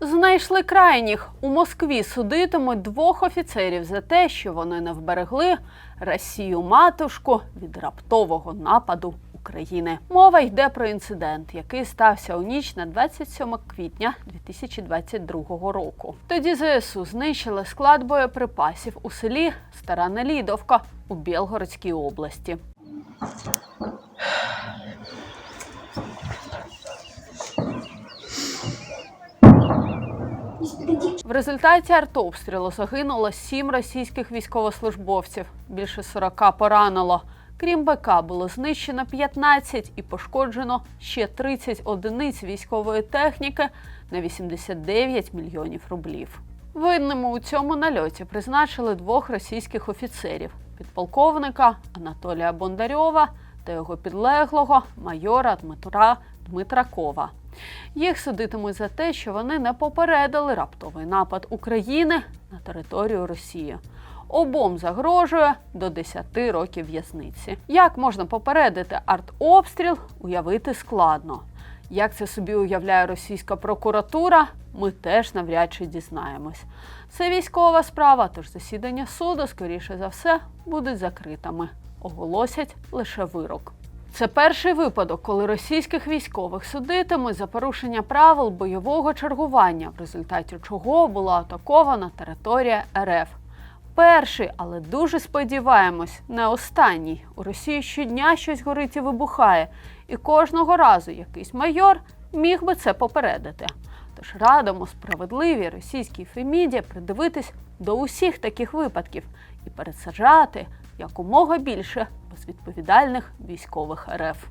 Знайшли крайніх у Москві. Судитимуть двох офіцерів за те, що вони не вберегли Росію матушку від раптового нападу України. Мова йде про інцидент, який стався у ніч на 27 квітня 2022 року. Тоді ЗСУ знищили склад боєприпасів у селі Стара Нелідовка у Білгородській області. В результаті артобстрілу загинуло сім російських військовослужбовців, більше 40 поранило. Крім БК, було знищено 15 і пошкоджено ще 30 одиниць військової техніки на 89 мільйонів рублів. Винними у цьому нальоті призначили двох російських офіцерів: підполковника Анатолія Бондарьова та його підлеглого майора Дмитра Дмитракова. Їх судитимуть за те, що вони не попередили раптовий напад України на територію Росії. Обом загрожує до 10 років в'язниці. Як можна попередити артобстріл, уявити складно. Як це собі уявляє російська прокуратура, ми теж навряд чи дізнаємось. Це військова справа, тож засідання суду, скоріше за все, будуть закритими. Оголосять лише вирок. Це перший випадок, коли російських військових судитимуть за порушення правил бойового чергування, в результаті чого була атакована територія РФ. Перший, але дуже сподіваємось, не останній. У Росії щодня щось горить і вибухає, і кожного разу якийсь майор міг би це попередити. Тож радимо справедливій російській Феміді придивитись до усіх таких випадків і пересаджати якомога більше безвідповідальних військових РФ.